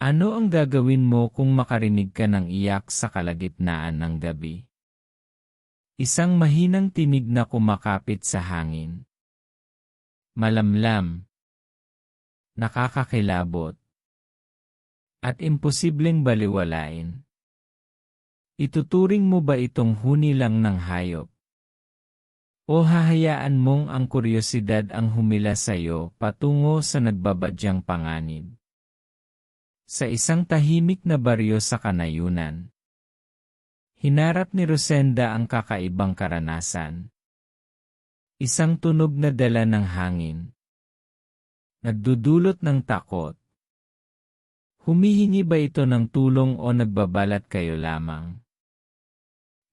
Ano ang gagawin mo kung makarinig ka ng iyak sa kalagitnaan ng gabi? Isang mahinang tinig na kumakapit sa hangin. Malamlam. Nakakakilabot. At imposibleng baliwalain. Ituturing mo ba itong huni lang ng hayop? O hahayaan mong ang kuryosidad ang humila sa iyo patungo sa nagbabadyang panganib? Sa isang tahimik na baryo sa kanayunan. Hinarap ni Rosenda ang kakaibang karanasan. Isang tunog na dala ng hangin. Nagdudulot ng takot. Humihingi ba ito ng tulong o nagbabalat kayo lamang?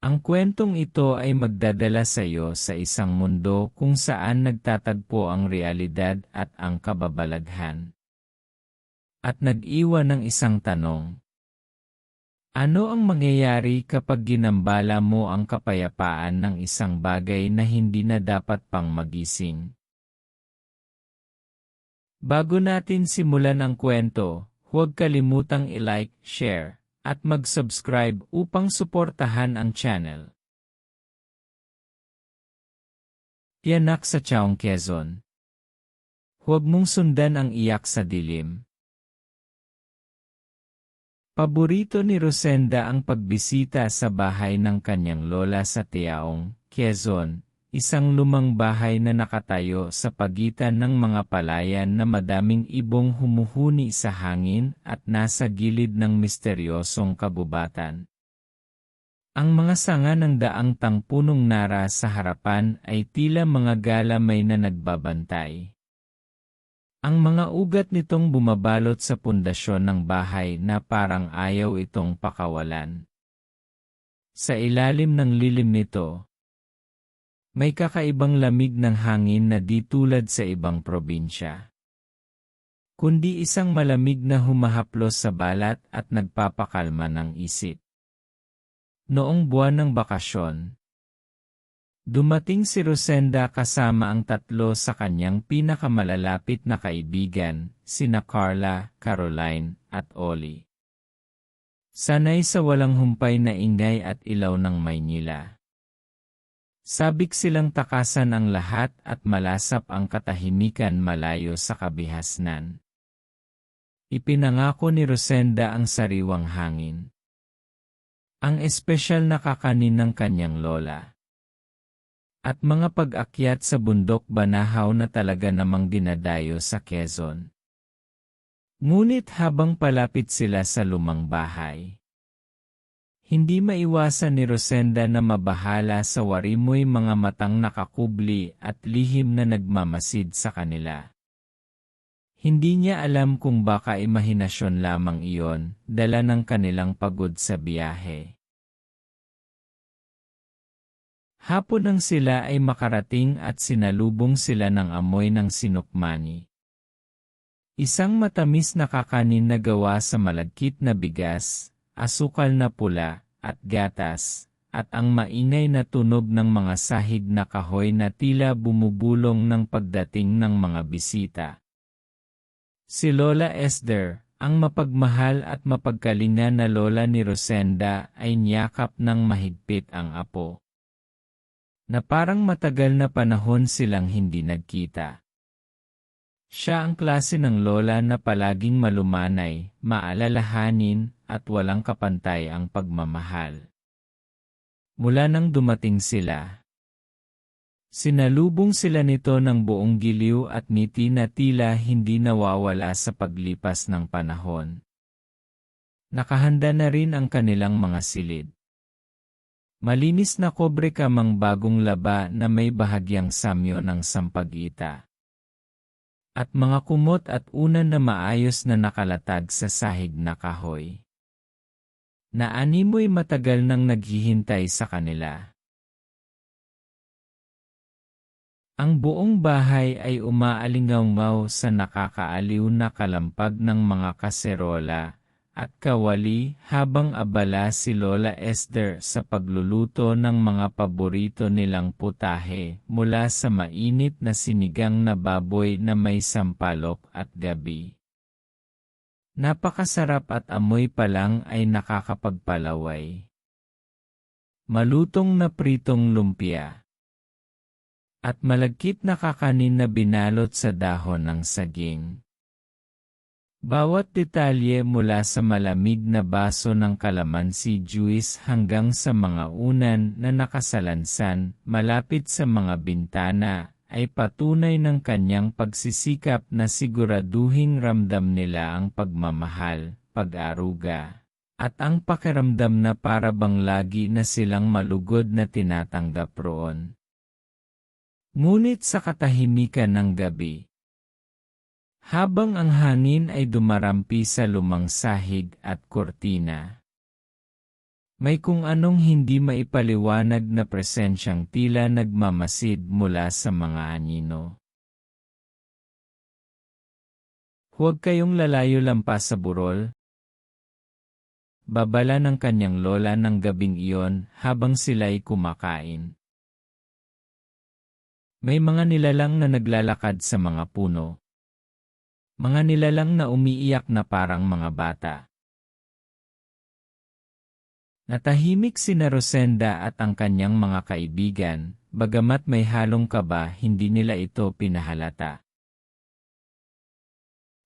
Ang kwentong ito ay magdadala sa iyo sa isang mundo kung saan nagtatagpo ang realidad at ang kababalaghan. At nag-iwan ng isang tanong. Ano ang mangyayari kapag ginambala mo ang kapayapaan ng isang bagay na hindi na dapat pang magising? Bago natin simulan ang kwento, huwag kalimutang i-like, share, at mag-subscribe upang suportahan ang channel. Tiyanak sa Chaong Quezon Huwag mong sundan ang iyak sa dilim. Paborito ni Rosenda ang pagbisita sa bahay ng kanyang lola sa Tiaong, Quezon, isang lumang bahay na nakatayo sa pagitan ng mga palayan na madaming ibong humuhuni sa hangin at nasa gilid ng misteryosong kabubatan. Ang mga sanga ng daang tangpunong nara sa harapan ay tila mga galamay na nagbabantay. Ang mga ugat nitong bumabalot sa pundasyon ng bahay na parang ayaw itong pakawalan. Sa ilalim ng lilim nito, may kakaibang lamig ng hangin na di tulad sa ibang probinsya. Kundi isang malamig na humahaplos sa balat at nagpapakalma ng isip. Noong buwan ng bakasyon, dumating si Rosenda kasama ang tatlo sa kanyang pinakamalalapit na kaibigan, sina Carla, Caroline, at Ollie. Sanay sa walang humpay na ingay at ilaw ng Maynila. Sabik silang takasan ang lahat at malasap ang katahimikan malayo sa kabihasnan. Ipinangako ni Rosenda ang sariwang hangin. Ang espesyal na kakanin ng kanyang lola. At mga pag-akyat sa bundok banahaw na talaga namang dinadayo sa Quezon. Ngunit habang palapit sila sa lumang bahay, hindi maiwasan ni Rosenda na mabahala sa warimoy mga matang nakakubli at lihim na nagmamasid sa kanila. Hindi niya alam kung baka imahinasyon lamang iyon, dala ng kanilang pagod sa biyahe. Hapon nang sila ay makarating at sinalubong sila ng amoy ng sinukmani. Isang matamis na kakanin na gawa sa malagkit na bigas, asukal na pula, at gatas, at ang maingay na tunog ng mga sahig na kahoy na tila bumubulong ng pagdating ng mga bisita. Si Lola Esther, ang mapagmahal at mapagkalinga na lola ni Rosenda ay niyakap ng mahigpit ang apo. Na parang matagal na panahon silang hindi nagkita. Siya ang klase ng lola na palaging malumanay, maalalahanin, at walang kapantay ang pagmamahal. Mula nang dumating sila, sinalubong sila nito ng buong giliw at ngiti na tila hindi nawawala sa paglipas ng panahon. Nakahanda na rin ang kanilang mga silid. Malinis na kobre kamang bagong laba na may bahagyang samyo ng sampagita at mga kumot at unan na maayos na nakalatag sa sahig na kahoy. Naanimoy matagal nang naghihintay sa kanila. Ang buong bahay ay umaalingaw sa nakakaaliw na kalampag ng mga kaserola, at kawali habang abala si Lola Esther sa pagluluto ng mga paborito nilang putahe mula sa mainit na sinigang na baboy na may sampalok at gabi. Napakasarap at amoy pa lang ay nakakapagpalaway. Malutong na pritong lumpia. At malagkit na kakanin na binalot sa dahon ng saging. Bawat detalye mula sa malamig na baso ng kalamansi juice hanggang sa mga unan na nakasalansan malapit sa mga bintana ay patunay ng kanyang pagsisikap na siguraduhin ramdam nila ang pagmamahal, pag-aruga, at ang pakiramdam na para bang lagi na silang malugod na tinatanggap roon. Ngunit sa katahimikan ng gabi, habang ang hangin ay dumarampi sa lumang sahig at kortina, may kung anong hindi maipaliwanag na presensyang tila nagmamasid mula sa mga anino. Huwag kayong lalayo lampas sa burol. Babala ng kanyang lola ng gabing iyon habang sila'y kumakain. May mga nilalang na naglalakad sa mga puno. Mga nilalang na umiiyak na parang mga bata. Natahimik si Rosenda at ang kanyang mga kaibigan, bagamat may halong kaba hindi nila ito pinahalata.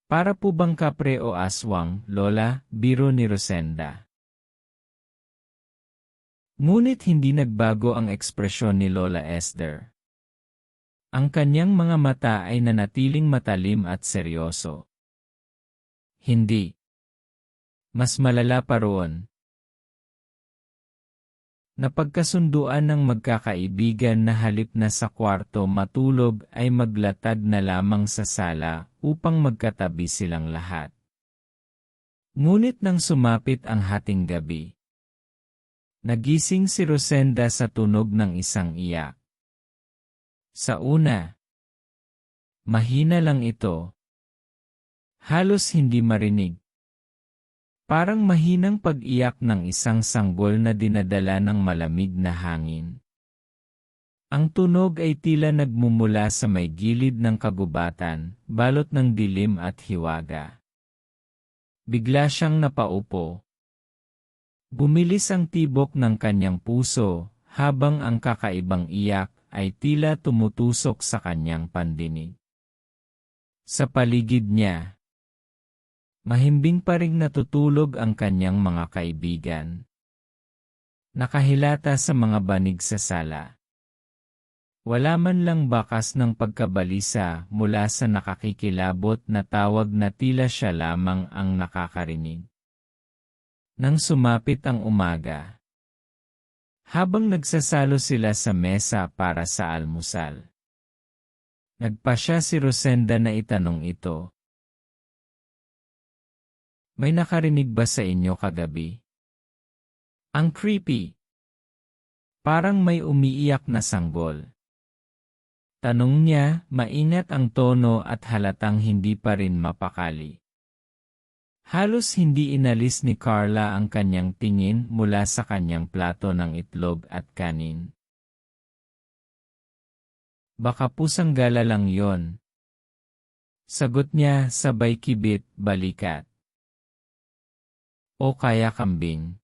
Para po bang kapre o aswang, Lola, biro ni Rosenda. Ngunit hindi nagbago ang ekspresyon ni Lola Esther. Ang kanyang mga mata ay nanatiling matalim at seryoso. Hindi. Mas malala pa roon, Napagkasunduan ng magkakaibigan na halip na sa kwarto matulog ay maglatad na lamang sa sala upang magkatabi silang lahat. Ngunit nang sumapit ang hating gabi, nagising si Rosenda sa tunog ng isang iyak. Sa una, mahina lang ito. Halos hindi marinig. Parang mahinang pag-iyak ng isang sanggol na dinadala ng malamig na hangin. Ang tunog ay tila nagmumula sa may gilid ng kagubatan, balot ng dilim at hiwaga. Bigla siyang napaupo. Bumilis ang tibok ng kanyang puso, habang ang kakaibang iyak ay tila tumutusok sa kanyang pandinig. Sa paligid niya, Mahimbing pa ring natutulog ang kanyang mga kaibigan. Nakahilata sa mga banig sa sala. Wala man lang bakas ng pagkabalisa mula sa nakakikilabot na tawag na tila siya lamang ang nakakarinig. Nang sumapit ang umaga. Habang nagsasalo sila sa mesa para sa almusal. Nagpa siya si Rosenda na itanong ito, may nakarinig ba sa inyo kagabi? Ang creepy. Parang may umiiyak na sanggol. Tanong niya, mainat ang tono at halatang hindi pa rin mapakali. Halos hindi inalis ni Carla ang kanyang tingin mula sa kanyang plato ng itlog at kanin. Baka pusang gala lang yon. Sagot niya sabay kibit, balikat o kaya kambing.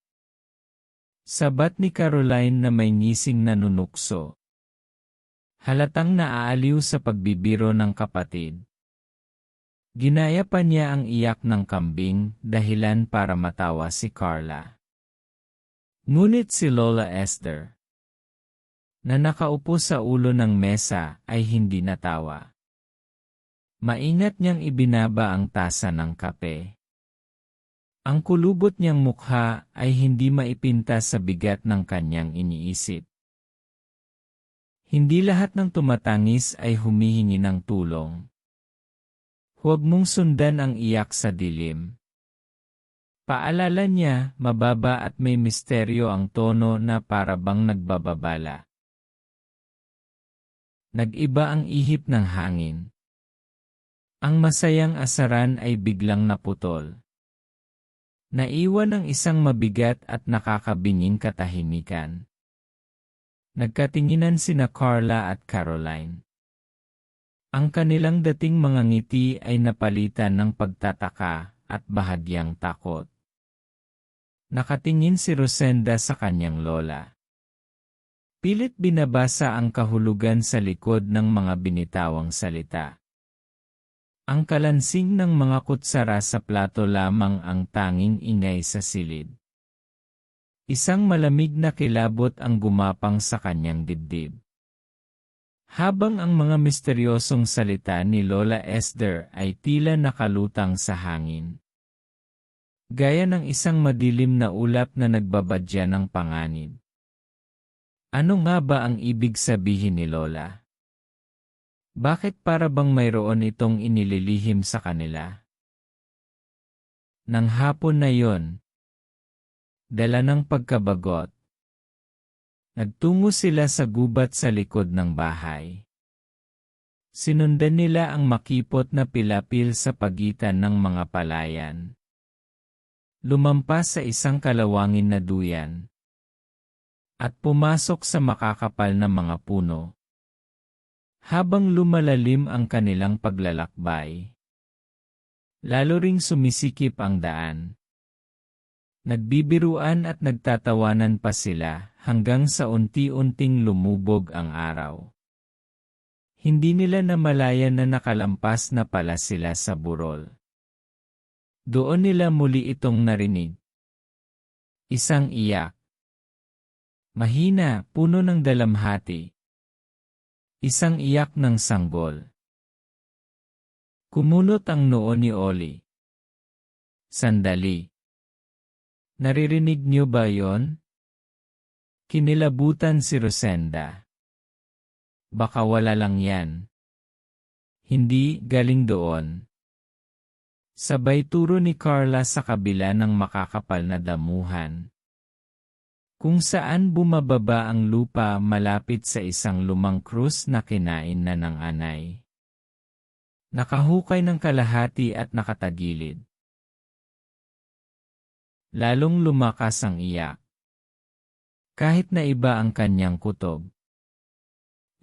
Sabat ni Caroline na may ngising na nunukso. Halatang naaaliw sa pagbibiro ng kapatid. Ginaya pa niya ang iyak ng kambing dahilan para matawa si Carla. Ngunit si Lola Esther, na nakaupo sa ulo ng mesa ay hindi natawa. Maingat niyang ibinaba ang tasa ng kape. Ang kulubot niyang mukha ay hindi maipinta sa bigat ng kanyang iniisip. Hindi lahat ng tumatangis ay humihingi ng tulong. Huwag mong sundan ang iyak sa dilim. Paalala niya, mababa at may misteryo ang tono na para bang nagbababala. Nag-iba ang ihip ng hangin. Ang masayang asaran ay biglang naputol. Naiwan ang isang mabigat at nakakabinging katahimikan. Nagkatinginan sina Carla at Caroline. Ang kanilang dating mga ngiti ay napalitan ng pagtataka, at bahagyang takot. Nakatingin si Rosenda sa kanyang lola. Pilit binabasa ang kahulugan sa likod ng mga binitawang salita. Ang kalansing ng mga kutsara sa plato lamang ang tanging ingay sa silid. Isang malamig na kilabot ang gumapang sa kanyang dibdib. Habang ang mga misteryosong salita ni Lola Esther ay tila nakalutang sa hangin. Gaya ng isang madilim na ulap na nagbabadya ng panganib. Ano nga ba ang ibig sabihin ni Lola? Bakit para bang mayroon itong inililihim sa kanila? Nang hapon na yon, dala ng pagkabagot, nagtungo sila sa gubat sa likod ng bahay. Sinundan nila ang makipot na pilapil sa pagitan ng mga palayan. Lumampas sa isang kalawangin na duyan. At pumasok sa makakapal na mga puno. Habang lumalalim ang kanilang paglalakbay. Lalo ring sumisikip ang daan. Nagbibiruan at nagtatawanan pa sila hanggang sa unti-unting lumubog ang araw. Hindi nila namalayan na nakalampas na pala sila sa burol. Doon nila muli itong narinig. Isang iyak. Mahina, puno ng dalamhati. Isang iyak ng sanggol. Kumunot ang noo ni Oli. Sandali. Naririnig niyo ba yon? Kinilabutan si Rosenda. Baka wala lang yan. Hindi, galing doon. Sabay turo ni Carla sa kabila ng makakapal na damuhan. Kung saan bumababa ang lupa malapit sa isang lumang krus na kinain na ng anay. Nakahukay ng kalahati at nakatagilid. Lalong lumakas ang iyak. Kahit na iba ang kanyang kutob.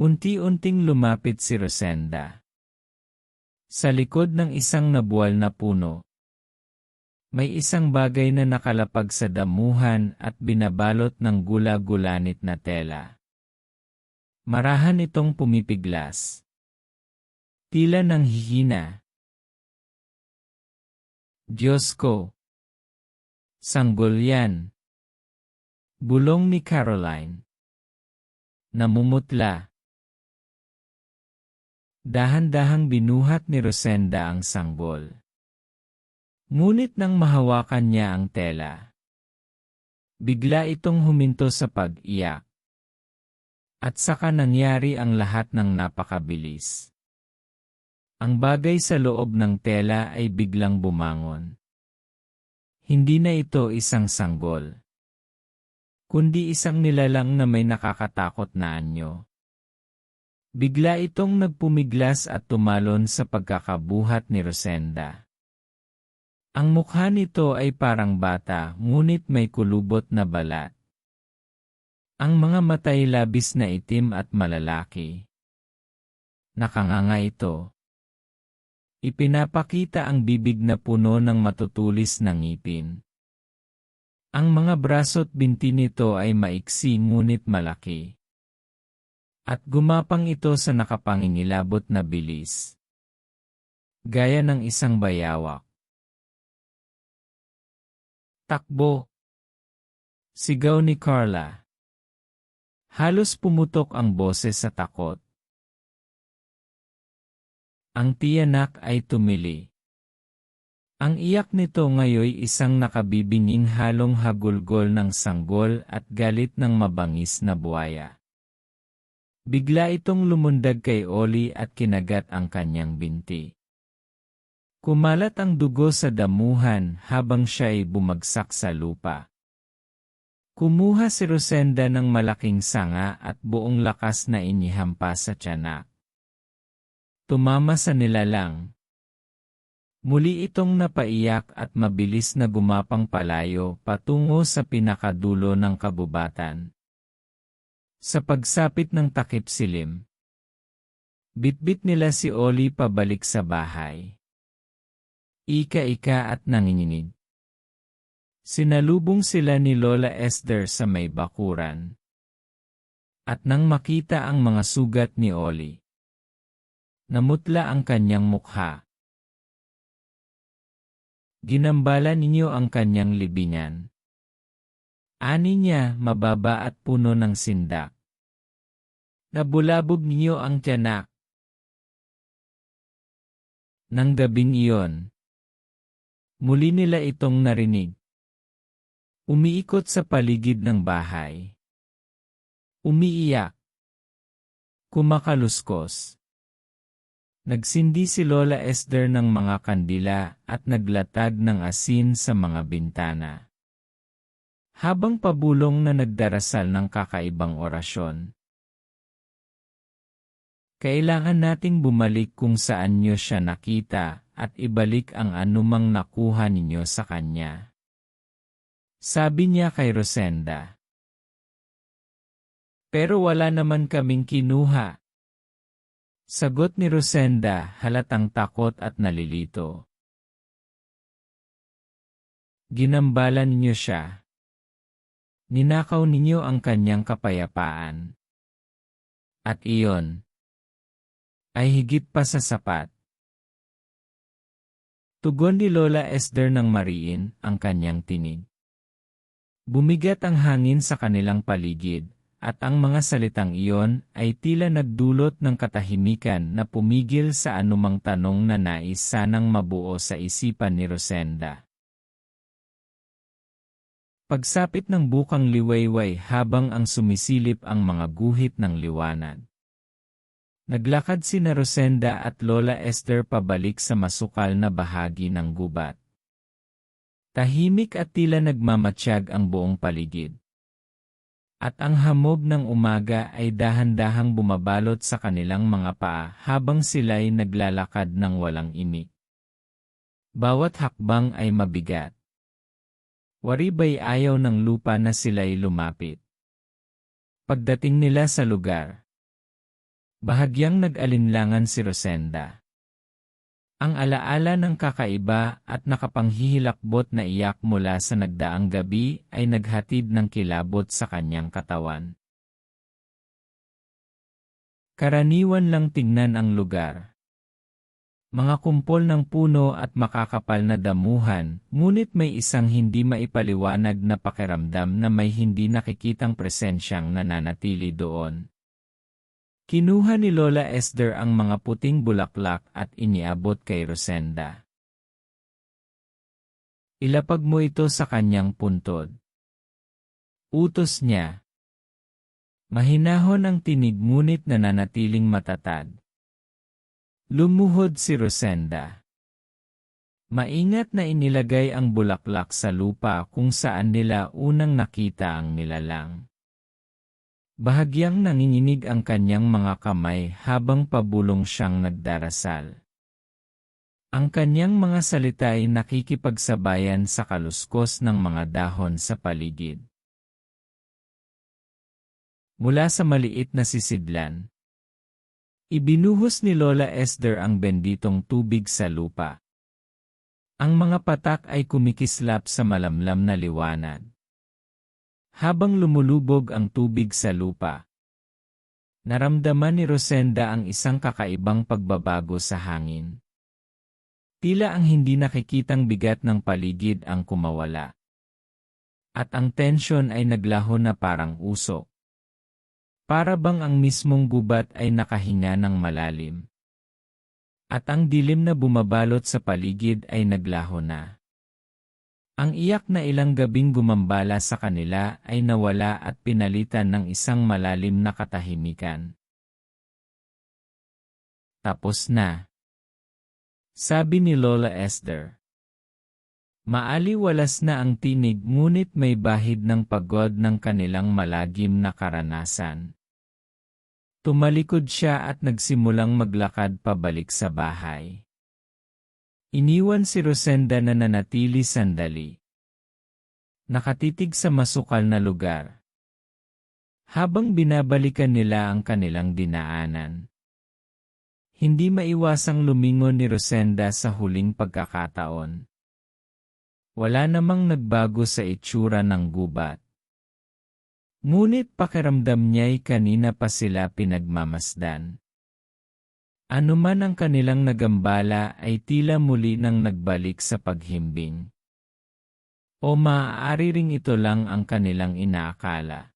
Unti-unting lumapit si Rosenda. Sa likod ng isang nabuwal na puno, may isang bagay na nakalapag sa damuhan at binabalot ng gula-gulanit na tela. Marahan itong pumipiglas. Tila ng hihina. Diyos ko! Sanggol yan! Bulong ni Caroline. Namumutla. Dahan-dahang binuhat ni Rosenda ang sanggol. Ngunit nang mahawakan niya ang tela, bigla itong huminto sa pag-iyak. At saka nangyari ang lahat ng napakabilis. Ang bagay sa loob ng tela ay biglang bumangon. Hindi na ito isang sanggol, kundi isang nilalang na may nakakatakot na anyo. Bigla itong nagpumiglas at tumalon sa pagkakabuhat ni Rosenda. Ang mukha nito ay parang bata ngunit may kulubot na balat. Ang mga matay labis na itim at malalaki. Nakanganga ito. Ipinapakita ang bibig na puno ng matutulis na ngipin. Ang mga braso't binti nito ay maiksi ngunit malaki. At gumapang ito sa nakapangingilabot na bilis. Gaya ng isang bayawak. Takbo! Sigaw ni Carla. Halos pumutok ang boses sa takot. Ang tiyanak ay tumili. Ang iyak nito ngayoy isang nakabibinging halong hagulgol ng sanggol at galit ng mabangis na buwaya. Bigla itong lumundag kay Oli at kinagat ang kanyang binti. Kumalat ang dugo sa damuhan habang siya ay bumagsak sa lupa. Kumuha si Rosenda ng malaking sanga at buong lakas na inihampa sa tiyanak. Tumama sa nilalang. Muli itong napaiyak at mabilis na gumapang palayo patungo sa pinakadulo ng kabubatan. Sa pagsapit ng takip silim, bitbit nila si Oli pabalik sa bahay. Ika-ika at nanginginig. Sinalubong sila ni Lola Esther sa may bakuran. At nang makita ang mga sugat ni Oli, namutla ang kanyang mukha. Ginambala ninyo ang kanyang libingan. Ani niya mababa at puno ng sindak. Nabulabog niyo ang tiyanak. Nang gabing iyon, muli nila itong narinig. Umiikot sa paligid ng bahay. Umiiyak. Kumakaluskos. Nagsindi si Lola Esther ng mga kandila at naglatag ng asin sa mga bintana. Habang pabulong na nagdarasal ng kakaibang orasyon. Kailangan nating bumalik kung saan niyo siya nakita at ibalik ang anumang nakuha ninyo sa kanya. Sabi niya kay Rosenda. Pero wala naman kaming kinuha. Sagot ni Rosenda halatang takot at nalilito. Ginambalan niyo siya. Ninakaw ninyo ang kanyang kapayapaan. At iyon ay higit pa sa sapat. Tugon ni Lola Esther ng mariin ang kanyang tinig. Bumigat ang hangin sa kanilang paligid, at ang mga salitang iyon ay tila nagdulot ng katahimikan na pumigil sa anumang tanong na nais sanang mabuo sa isipan ni Rosenda. Pagsapit ng bukang liwayway habang ang sumisilip ang mga guhit ng liwanag. Naglakad si Rosenda at Lola Esther pabalik sa masukal na bahagi ng gubat. Tahimik at tila nagmamatsyag ang buong paligid. At ang hamog ng umaga ay dahan-dahang bumabalot sa kanilang mga paa habang sila'y naglalakad ng walang imik. Bawat hakbang ay mabigat. Waribay ayaw ng lupa na sila'y lumapit. Pagdating nila sa lugar, bahagyang nag-alinlangan si Rosenda. Ang alaala ng kakaiba at nakapanghihilakbot na iyak mula sa nagdaang gabi ay naghatid ng kilabot sa kanyang katawan. Karaniwan lang tingnan ang lugar mga kumpol ng puno at makakapal na damuhan, ngunit may isang hindi maipaliwanag na pakiramdam na may hindi nakikitang presensyang nananatili doon. Kinuha ni Lola Esther ang mga puting bulaklak at iniabot kay Rosenda. Ilapag mo ito sa kanyang puntod. Utos niya. Mahinahon ang tinig ngunit nananatiling matatag. Lumuhod si Rosenda. Maingat na inilagay ang bulaklak sa lupa kung saan nila unang nakita ang nilalang. Bahagyang nanginginig ang kanyang mga kamay habang pabulong siyang nagdarasal. Ang kanyang mga salita ay nakikipagsabayan sa kaluskos ng mga dahon sa paligid. Mula sa maliit na sisidlan, Ibinuhos ni Lola Esther ang benditong tubig sa lupa. Ang mga patak ay kumikislap sa malamlam na liwanag. Habang lumulubog ang tubig sa lupa, naramdaman ni Rosenda ang isang kakaibang pagbabago sa hangin. Tila ang hindi nakikitang bigat ng paligid ang kumawala. At ang tensyon ay naglaho na parang usok. Para bang ang mismong gubat ay nakahinga ng malalim. At ang dilim na bumabalot sa paligid ay naglaho na. Ang iyak na ilang gabing gumambala sa kanila ay nawala at pinalitan ng isang malalim na katahimikan. Tapos na. Sabi ni Lola Esther. Maaliwalas na ang tinig ngunit may bahid ng pagod ng kanilang malagim na karanasan. Tumalikod siya at nagsimulang maglakad pabalik sa bahay. Iniwan si Rosenda na nanatili sandali. Nakatitig sa masukal na lugar. Habang binabalikan nila ang kanilang dinaanan. Hindi maiwasang lumingon ni Rosenda sa huling pagkakataon. Wala namang nagbago sa itsura ng gubat. Ngunit pakiramdam niya'y kanina pa sila pinagmamasdan. Ano man ang kanilang nagambala ay tila muli nang nagbalik sa paghimbing. O maaari ring ito lang ang kanilang inaakala.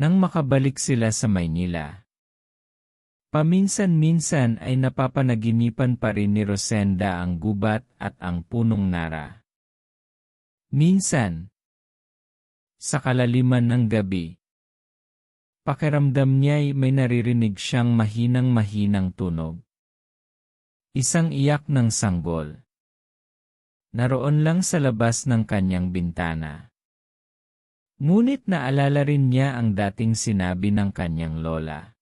Nang makabalik sila sa Maynila, paminsan-minsan ay napapanaginipan pa rin ni Rosenda ang gubat at ang punong nara. Minsan, sa kalaliman ng gabi, pakiramdam niya'y may naririnig siyang mahinang-mahinang tunog. Isang iyak ng sanggol. Naroon lang sa labas ng kanyang bintana. Ngunit naalala rin niya ang dating sinabi ng kanyang lola.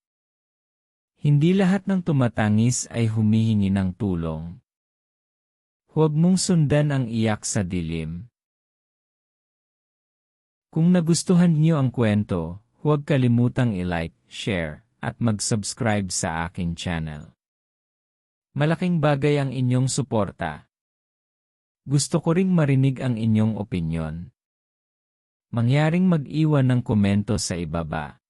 Hindi lahat ng tumatangis ay humihingi ng tulong. Huwag mong sundan ang iyak sa dilim. Kung nagustuhan niyo ang kwento, huwag kalimutang i-like, share, at mag-subscribe sa akin channel. Malaking bagay ang inyong suporta. Gusto ko ring marinig ang inyong opinyon. Mangyaring mag-iwan ng komento sa ibaba.